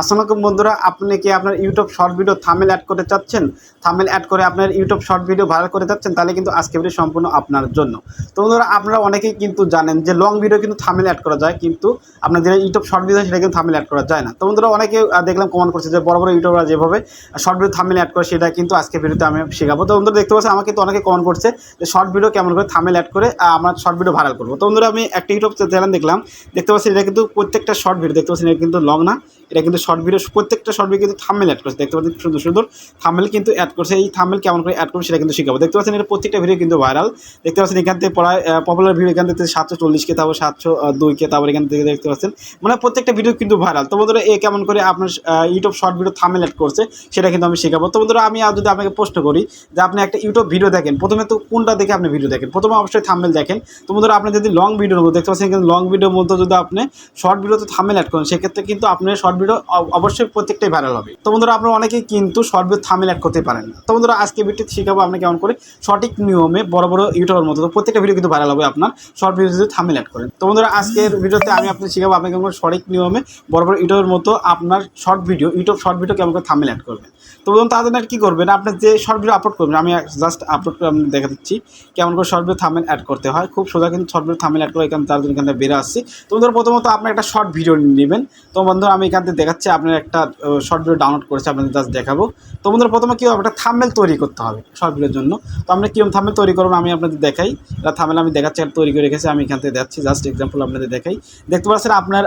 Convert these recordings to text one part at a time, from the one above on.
আসসালামু আলাইকুম বন্ধুরা, আপনি কি আপনার YouTube short video thumbnail add করতে চাচ্ছেন? থামেল অ্যাড করে আপনার ইউটিউব শর্ট ভিডিও ভাইরাল করতে চাচ্ছেন, তাহলে কিন্তু আজকে ভিডিও সম্পূর্ণ আপনার জন্য। তো বন্ধুরা, আপনারা অনেকেই কিন্তু জানেন যে লং ভিডিও কিন্তু থামেল অ্যাড করা যায়, কিন্তু আপনার যে ইউটিউব শর্ট ভিডিও সেটা কিন্তু থামেল অ্যাড করা যায় না। তো বন্ধুরা, অনেকে দেখলাম কমেন্ট করছে যে বড় বড় ইউটিউবার যেভাবে শর্ট ভিডিও থামেল অ্যাড করে, সেটা কিন্তু আজকে ভিডিওতে আমি শেখাবো। তো বন্ধুরা, দেখতে পাচ্ছেন, আমাকে তো অনেকে কমেন্ট করছে যে শর্ট ভিডিও কেমন করে থামেল অ্যাড করে আমার শর্ট ভিডিও ভাইরাল করব। তো বন্ধুরা, আমি একটা ইউটিউব চ্যানেল দেখলাম, দেখতে পাচ্ছি এটা কিন্তু প্রত্যেকটা শর্ট ভিডিও দেখতে পাচ্ছি এটা কিন্তু লং না। এটা কিন্তু শর্ট ভিডিও প্রত্যেকটা শর্ট ভিডিও কিন্তু থামেল অ্যাড করছে। দেখতে পাচ্ছেন সুন্দর সুন্দর থামেল কিন্তু অ্যাড করছে। এই থামেল কেমন করে অ্যাড করবে সেটা কিন্তু শিখাবো। দেখতে পাচ্ছেন এটা প্রত্যেকটা ভিডিও কিন্তু ভাইরাল দেখতে পাচ্ছেন এখান থেকে পড়ায় পপুলার ভিডিও এখান থেকে সাতশো চল্লিশ কে, তারপর সাতশো দুই কে, তারপর এখান থেকে দেখতে পাচ্ছেন। মানে প্রত্যেকটা ভিডিও কিন্তু ভাইরাল তো বন্ধুরা, এ কেমন করে আপনার YouTube short video thumbnail add করছে, সেটা কিন্তু আমি শেখাবো। তো বন্ধুরা, আমি যদি আপনাকে প্রশ্ন করি যে আপনি একটা ইউটিউব ভিডিও দেখেন, প্রথমে তো কোনটা দেখে আপনি ভিডিও দেখেন? প্রথমে অবশ্যই থামেল দেখেন। তো বন্ধুরা, আপনি যদি লং ভিডিও দেখতে পাচ্ছেন কিন্তু লং ভিডিওর মধ্যে যদি আপনি শর্ট ভিডিও তো থামেল অ্যাড করেন, সেক্ষেত্রে কিন্তু আপনার শর্ট ভিডিও অবশ্যই প্রত্যেকটাই ভাইরাল হবে। তো বন্ধুরা, আপনারা অনেকেই কিন্তু শর্ট ভিডিও থামেল অ্যাড করতে পারেন না। তো বন্ধুরা, আজকে ভিডিওতে শেখাবো আপনি কেমন করে সঠিক নিয়মে বড় বড় ইউটিউবের মতো। তো প্রত্যেকটা ভিডিও কিন্তু ভাইরাল হবে আপনার শর্ট ভিডিও যদি থামেল অ্যাড করেন। তো বন্ধুরা, আজকের ভিডিওতে আমি আপনি শিখাবো আপনি কেমন করে সঠিক নিয়মে বড় বড় ইউটিউবের মতো আপনার short video YouTube short video কেমন করে থামেল অ্যাড করবেন। তো বলুন তাদের আর কী করবেন? আপনি যে শর্ট ভিডিও আপলোড করবেন, আমি জাস্ট আপলোড করে আমি দেখা দিচ্ছি। কেমন করে শর্ট ভিডিও থামেল অ্যাড করতে হয়। খুব সোজা কিন্তু শর্ট ভিডিও থামেল অ্যাড করে এখানে তার এখান থেকে বেরো আসছি। তো বন্ধুরা, প্রথমত আপনি একটা শর্ট ভিডিও নেবেন। তো বন্ধুরা, আমি এখান থেকে দেখাচ্ছি আপনার একটা শর্ট ভিডিও ডাউনলোড করেছে, আপনাদের জাস্ট দেখাবো। তো বন্ধুরা, প্রথমে কী হবে? একটা থামেল তৈরি করতে হবে শর্ট ভিডিওর জন্য। তো আমরা কীরকম থামেল তৈরি করবেন, আমি আপনাদের দেখাই। এটা থামেল আমি দেখাচ্ছি, একটা তৈরি করে রেখেছি, আমি এখান থেকে দেখাচ্ছি। জাস্ট এক্সাম্পল আপনাদের দেখাই। দেখতে পাচ্ছেন আপনার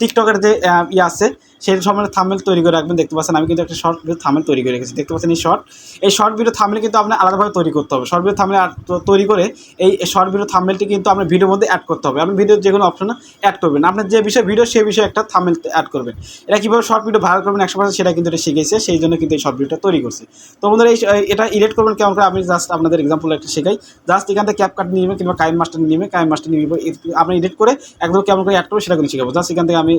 টিকটকের যে ইয়ে আছে, সেই সময় থামেল তৈরি করে রাখবেন। দেখতে পাচ্ছেন, আমি কিন্তু একটা শর্ট ভিডিও থামেল তৈরি করে রেখেছি। দেখতে পাচ্ছেন এই শর্ট এই শর্ট ভিডিও থামেল কিন্তু আপনার আলাদাভাবে তৈরি করতে হবে। শর্ট ভিডিও থামেল তৈরি করে এই শর্ট ভিডিও থামেলটি কিন্তু আপনার ভিডিওর মধ্যে অ্যাড করতে হবে। আপনি ভিডিওর যে কোনো অপশনে অ্যাড করবেন। আপনার যে বিষয়ে ভিডিও সেই বিষয়ে একটা থামেল অ্যাড করবেন। এটা কীভাবে শর্ট ভিডিও ভাইরাল করবেন একশো পার্সেন্ট সেটা কিন্তু এটা শিখেছে সেই জন্য কিন্তু এই শর্ট ভিডিওটা তৈরি করছি। তো বন্ধুরা, এই এটা ইডিট করবেন কেমন করে? আমি জাস্ট আপনাদের এক্সাম্পল একটা শেখাই। জাস্ট এখান থেকে ক্যাপকাট নিয়ে নেবেন কিংবা কাইম মাস্টার নিয়ে নেবেন। কাইম মাস্টার নিয়ে আপনি এডিট করে একদম কেমন করে অ্যাড করব সেটা কিন্তু শিখাবো। জাস্ট এখান থেকে আমি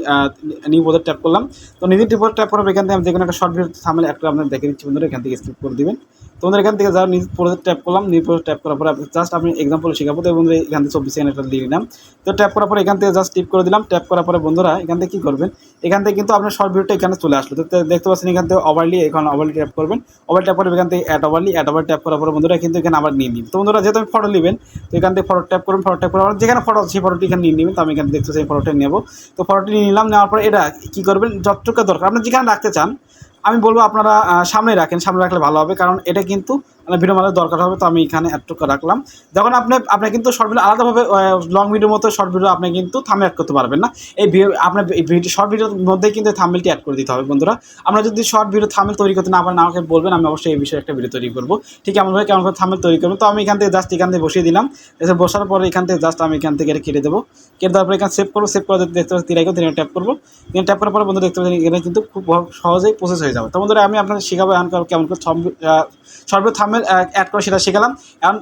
নিউ বোধের ট্যাপ করলাম। তো নিজের টিপোর ট্যাপ করার এখান থেকে আমি দেখুন একটা শর্ট ভিডিও থামলে একটা আপনাদের দেখে দিচ্ছি বন্ধুরা এখান থেকে স্কিপ করে দিবেন তোমাদের এখান থেকে যাও নিজ পরে ট্যাপ করলাম নিজ পরে ট্যাপ করার পরে জাস্ট আমি এক্সাম্পল শেখাবো তো বন্ধুরা এখান থেকে চব্বিশ সেকেন্ড একটা দিয়ে নিলাম তো ট্যাপ করার পরে এখান থেকে জাস্ট টিপ করে দিলাম ট্যাপ করার পরে বন্ধুরা এখান থেকে কী করবেন এখান থেকে কিন্তু আপনার শর্ট ভিডিওটা এখানে চলে আসলো তো দেখতে পাচ্ছেন এখান থেকে ওভারলি এখানে ওভারলি ট্যাপ করবেন ওভার ট্যাপ করে এখান থেকে add overlay add over tap করার পরে বন্ধুরা কিন্তু এখানে আবার নিয়ে নিন তো বন্ধুরা যেহেতু আমি ফটো নেবেন তো এখান থেকে ফটো ট্যাপ করবেন ফটো ট্যাপ করে আবার যেখানে ফটো সেই ফটোটি এখানে নিয়ে নেবেন তো আমি এখানে দেখতে সেই ফটোটা নেব তো ফটোটি নিয়ে নিলাম নেওয়ার পরে এটা কী করবেন যতটুকু দরকার আপনি যেখানে রাখতে চান আমি বলব আপনারা সামনে রাখেন সামনে রাখলে ভালো হবে কারণ এটা কিন্তু মানে ভিডিও মাঝে দরকার হবে, তো আমি এখানে এতটুকু রাখলাম। যখন আপনি আপনি কিন্তু শর্ট ভিডিও আলাদাভাবে লং ভিডিওর মতো শর্ট ভিডিও আপনি কিন্তু থামে অ্যাড করতে পারবেন না। এই ভিডিও আপনার শর্ট ভিডিওর মধ্যেই কিন্তু থামেলটি অ্যাড করে দিতে হবে বন্ধুরা। আমরা যদি শর্ট ভিডিও থামেল তৈরি করতে না পারেন আমাকে বলবেন, আমি অবশ্যই এই বিষয়ে একটা ভিডিও তৈরি করব। ঠিক এমনভাবে কেমন করে থামেল তৈরি করব তো আমি এখান থেকে জাস্ট এখান থেকে বসিয়ে দিলাম। এসে বসার পরে এখান থেকে জাস্ট আমি এখান থেকে এটা কেটে দেবো। কেটে দেওয়ার পরে এখানে সেভ করব সেভ করে দেখতে পাচ্ছি তিরাইকে তিরাই ট্যাপ করব। এখানে ট্যাপ করার পরে বন্ধু দেখতে পাচ্ছেন এখানে কিন্তু খুব সহজেই প্রসেস হয়ে যাবে। তো বন্ধুরা আমি আপনাকে শেখাবো এখন কেমন করে সর্ব থামেল অ্যাড করে সেটা শেখালাম। এখন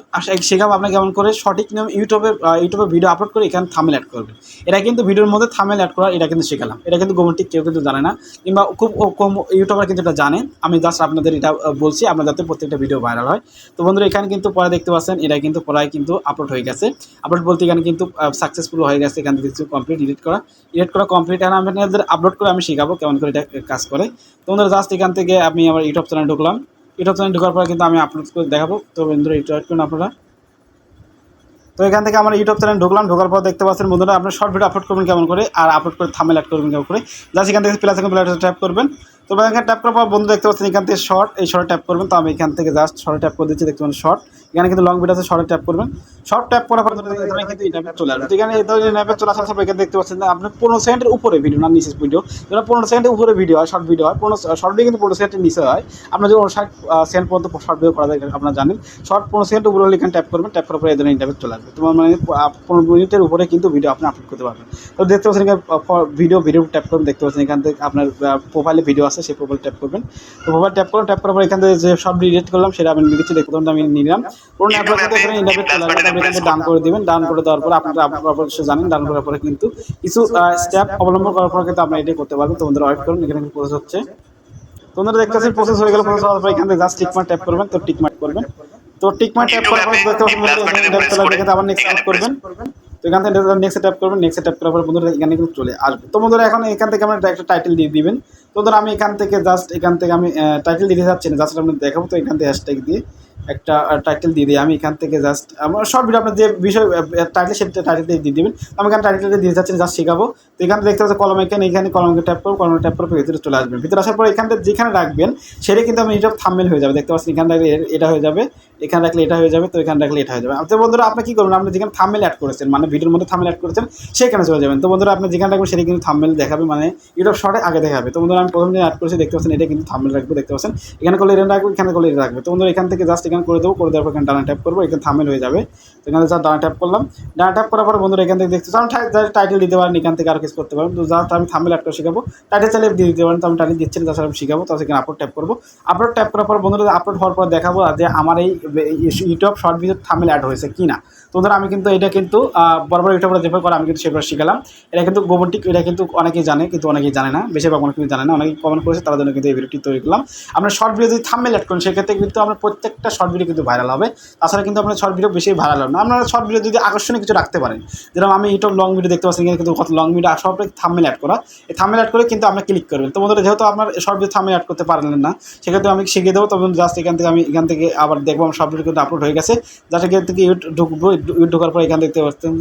শেখাবো আপনি কেমন করে সঠিক নিয়ম ইউটিউবে ইউটিউবে ভিডিও আপলোড করে এখানে থামেল অ্যাড করবেন। এটা কিন্তু ভিডিওর মধ্যে থামেল অ্যাড করা এটা কিন্তু শেখালাম। এটা কিন্তু গোমন্টিক কেউ কিন্তু জানে না, কিংবা খুব কম ইউটিউবার কিন্তু এটা জানে। আমি জাস্ট আপনাদের এটা বলছি আপনার যাতে প্রত্যেকটা ভিডিও ভাইরাল হয়। তো বন্ধুরা, এখানে কিন্তু পরে দেখতে পাচ্ছেন, এটা কিন্তু প্রায় কিন্তু আপলোড হয়ে গেছে। আপলোড বলতে এখানে কিন্তু সাকসেসফুল হয়ে গেছে এখান থেকে কিছু কমপ্লিট এডিট করা। এডিট করা কমপ্লিট এখন আপনাদের আপলোড করে আমি শেখাবো কেমন করে এটা কাজ করে। তো বন্ধুরা জাস্ট এখান থেকে আমি আমার ইউটিউব চ্যানেল ঢুকলাম। ইউটিউব চ্যানেল ঢোকার পরে কিন্তু আমি আপলোড করে দেখাবো। তো বন্ধুরা এটা করুন আপনারা। তো এখান থেকে আমার ইউটিউব চ্যানেল ঢুকলাম, ঢোকার পর দেখতে পাচ্ছেন বন্ধুরা, আপনার শর্ট ভিডিও আপলোড করবেন কেমন করে, আর আপলোড করে থামেল অ্যাড করবেন কেমন করে। জাস্ট এখান থেকে প্লাস এখন প্লাস ট্যাপ করবেন। তো এখানে ট্যাপ করার পর বন্ধু দেখতে পাচ্ছেন, এখান থেকে শর্ট এই শর্ট ট্যাপ করবেন। তো আমি এখান থেকে জাস্ট শর্ট ট্যাপ করে দিচ্ছি, দেখতে পাচ্ছেন শর্ট এখানে কিন্তু লং ভিডিও আছে শর্ট ট্যাপ করবেন। শর্ট ট্যাপ করার পর কিন্তু এটা চলে আসবে। এখানে চলে আসার পর এখানে দেখতে পাচ্ছেন আপনার পনেরো সেকেন্ডের উপরে ভিডিও না নিচে ভিডিও যেটা পনেরো সেকেন্ডের উপরে ভিডিও হয় শর্ট ভিডিও হয়। পনেরো শর্ট কিন্তু পনেরো সেকেন্ডের নিচে হয়। আপনার যদি ষাট সেকেন্ড পর্যন্ত শর্ট ভিডিও করা যায় আপনারা জানেন। শর্ট পনেরো সেকেন্ড উপরে হলে এখানে ট্যাপ করবেন। ট্যাপ করার পরে এই ধরনের ইন্টারভিউ চলে আসবে। তোমার মানে পনেরো মিনিটের উপরে কিন্তু ভিডিও আপনি আপলোড করতে পারবেন। তো দেখতে পাচ্ছেন এখানে ভিডিও ভিডিও ট্যাপ করবেন দেখতে পাচ্ছেন এখান থেকে আপনার প্রোফাইলে ভিডিও আছে সেই প্রোফাইল ট্যাপ করবেন। তো প্রোফাইল ট্যাপ করুন ট্যাপ করার পর এখান থেকে যে সব ডিলিট করলাম, সেটা আমি নিচ্ছি দেখতে পাচ্ছেন আমি নিলাম। পুরো অ্যাপের সাথে এখানে ইন্টারভিউ চলে আসবে আপনি এখানে ডাউন করে দিবেন। ডাউন করে দেওয়ার পর আপনারা আপনারা অবশ্যই জানেন ডাউন করার পরে কিন্তু কিছু স্টেপ অবলম্বন করার পর কিন্তু আপনি এটাই করতে পারবেন। তোমাদের ওয়েট করুন, এখানে প্রসেস হচ্ছে। তোমরা পাচ্ছেন প্রসেস হয়ে গেল প্রসেস হওয়ার পর এখান জাস্ট টিকমার্ক ট্যাপ করবেন, তো টিকমার্ক করবেন। তো টিকমার্ক ট্যাপ করার পর দেখতে পাচ্ছেন আবার নেক্সট ক্লিক করবেন। তো এখান থেকে নেক্সট ট্যাপ করবেন নেক্সট ট্যাপ করার পর বন্ধুরা এখানে কিন্তু চলে আসবে। তো বন্ধুরা এখন এখান থেকে আমরা একটা টাইটেল দিয়ে দিবেন। তো ধরো আমি এখান থেকে জাস্ট এখান থেকে আমি টাইটেল দিতে যাচ্ছি না জাস্ট আপনার দেখাবো, তো এখান থেকে হ্যাশট্যাগ দিয়ে। একটা টাইটেল দিয়ে দিই। আমি এখান থেকে জাস্ট আমার সব ভিডিও আপনার যে বিষয় টাইটেল সেটা টাইটেল দিয়ে দিবেন। আমি এখানে টাইটেলটা দিয়ে যাচ্ছি জাস্ট শেখাবো। তো এখানে দেখতে পাচ্ছি কলম এখানে এখানে কলমকে ট্যাপ করব কলমে ট্যাপ করব, ভিতরে চলে আসবেন। ভিতরে আসার পর এখান থেকে যেখানে রাখবেন, সেটা কিন্তু আমি এটা থামমেল হয়ে যাবে। দেখতে পাচ্ছেন, এখানে রাখলে এটা হয়ে যাবে, এখানে রাখলে এটা হয়ে যাবে, তো এখানে রাখলে এটা হয়ে যাবে। তো বন্ধুরা, আপনি কী করবেন? আপনি যেখানে থামমেল অ্যাড করেছেন মানে ভিডিওর মধ্যে থামমেল অ্যাড করেছেন, সেখানে চলে যাবেন। তো বন্ধুরা, আপনি যেখানে রাখবেন, সেটা কিন্তু থামমেল দেখাবে মানে ইউটিউব শর্টে আগে দেখাবে। তো বন্ধুরা, আমি প্রথম দিন অ্যাড করেছি, দেখতে পাচ্ছেন, এটা কিন্তু থামমেল রাখব, দেখতে পাচ্ছেন। এখানে করলে এটা রাখব, এখানে করলে এটা রাখবে। তো বন্ধুরা, এখান থেকে জাস্ট এখানে করে দেবো করে দেওয়ার পর এখানে ডানা ট্যাপ করব এখানে থামেল হয়ে যাবে তো এখানে যা ডানা ট্যাপ করলাম ডানা ট্যাপ করার পর বন্ধুরা এখান থেকে দেখতে চান টাইটেল দিতে পারেন এখান থেকে আর কিছু করতে পারেন তো যা আমি থামেল একটা শিখাবো টাইটেল চাইলে দিয়ে দিতে পারেন তো আমি টাইটেল দিচ্ছি তাছাড়া আমি শেখাবো তাহলে এখানে আপলোড ট্যাপ করব আপলোড ট্যাপ করার পর বন্ধুরা আপলোড হওয়ার পর দেখাবো যে আমার এই YouTube short video thumbnail add হয়েছে কি না তো বন্ধুরা আমি কিন্তু এটা কিন্তু বড় বড় ইউটিউবার যেভাবে করে আমি কিন্তু সেভাবে শিখালাম। এটা কিন্তু গোবরটিক এটা কিন্তু অনেকেই জানে, কিন্তু অনেকেই জানে না। বেশিরভাগ অনেক কিন্তু জানে না, অনেকেই কমেন্ট করেছে, তার জন্য কিন্তু এই ভিডিওটি তৈরি করলাম। আপনার শর্ট ভিডিও যদি থামমেল অ্যাড করেন সেক্ষেত্রে কিন্তু আপনার প্রত্যেকটা শর্ট ভিডিও কিন্তু ভাইরাল হবে। তাছাড়া কিন্তু আপনার শর্ট ভিডিও বেশি ভাইরাল হবে না। আপনারা শর্ট ভিডিও যদি আকর্ষণীয় কিছু রাখতে পারেন, যেরকম আমি ইউটিউব লং ভিডিও দেখতে পাচ্ছি, কিন্তু কত লং ভিডিও সব থামমেল অ্যাড করা। এই থামমেল অ্যাড করে কিন্তু আপনি ক্লিক করবেন। তোমাদের যেহেতু আপনার শর্ট ভিডিও থামমেল অ্যাড করতে পারলেন না, সেক্ষেত্রে আমি শিখিয়ে দেবো। তখন জাস্ট এখান থেকে আমি, এখান থেকে আবার দেখব, আমার সব ভিডিও কিন্তু আপলোড হয়ে গেছে। যাতে এখান থেকে ইউটিউব ঢুকবো ঢোকার পর এখানে দেখতে পাচ্ছেন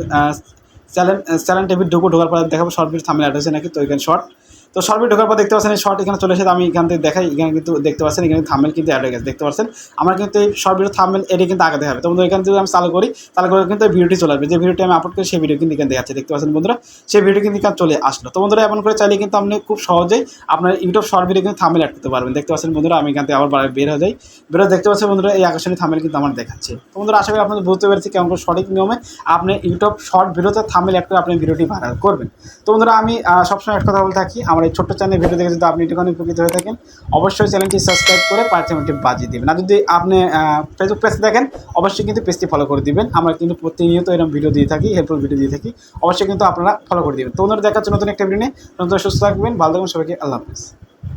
চ্যানেল চ্যানেল টেবিল ঢুকো ঢোকার পর দেখাবো, শর্ট ভিডিও সামনে অ্যাড নাকি, তো এখানে শর্ট তো শর্ট ঢোকার পর দেখতে পাচ্ছেন এই শর্ট এখানে চলে এসে আমি এখান থেকে দেখাই, এখানে কিন্তু দেখতে পাচ্ছেন, এখানে থামমেল কিন্তু অ্যাড হয়ে গেছে, দেখতে পাচ্ছেন? আমার কিন্তু এই শর্ট ভিডিও থামমেল এটি কিন্তু আগে দেখাবে তো বন্ধুরা, এখান থেকে আমি চালু করি, চালু করে কিন্তু ভিডিওটি চলে আসবে। যে ভিডিওটি আমি আপলোড করি, সেই ভিডিও কিন্তু এখানে দেখাচ্ছে, দেখতে পাচ্ছেন বন্ধুরা? সেই ভিডিও কিন্তু এখানে চলে আসলো। তো বন্ধুরা, এমন করে চাইলে কিন্তু আপনি খুব সহজেই আপনার ইউটিউব শর্ট ভিডিও কিন্তু থামমেল অ্যাড করতে পারবেন। দেখতে পাচ্ছেন বন্ধুরা, আমি এখান থেকে আবার বের হয়ে যাই। বের দেখতে পাচ্ছেন বন্ধুরা, এই আকর্ষণীয় থামমেল কিন্তু আমার দেখাচ্ছে। তো বন্ধুরা, আশা করি আপনাদের বুঝতে পেরেছি কেমন করে সঠিক নিয়মে আপনি ইউটিউব শর্ট ভিডিওতে থামেল অ্যাড করে আপনি ভিডিওটি ভাইরাল করবেন। তো বন্ধুরা, আমি সবসময় একটা কথা বলে থাকি, আমার এই ছোট্ট চ্যানেল ভিডিও দেখে যদি আপনি একটুখানি উপকৃত হয়ে থাকেন, অবশ্যই চ্যানেলটি সাবস্ক্রাইব করে পাঁচ মিনিটে বাজিয়ে দেবেন। আর যদি আপনি ফেসবুক পেজ দেখেন, অবশ্যই কিন্তু পেজটি ফলো করে দিবেন। আমরা কিন্তু প্রতিনিয়ত এরকম ভিডিও দিয়ে থাকি হেল্পফুল ভিডিও দিয়ে থাকি, অবশ্যই কিন্তু আপনারা ফলো করে দেবেন। তো ওনারা দেখাচ্ছে নতুন একটা ভিডিও নিয়ে। নতুন সুস্থ থাকবেন, ভালো থাকবেন, সবাইকে আল্লাহ হাফিজ।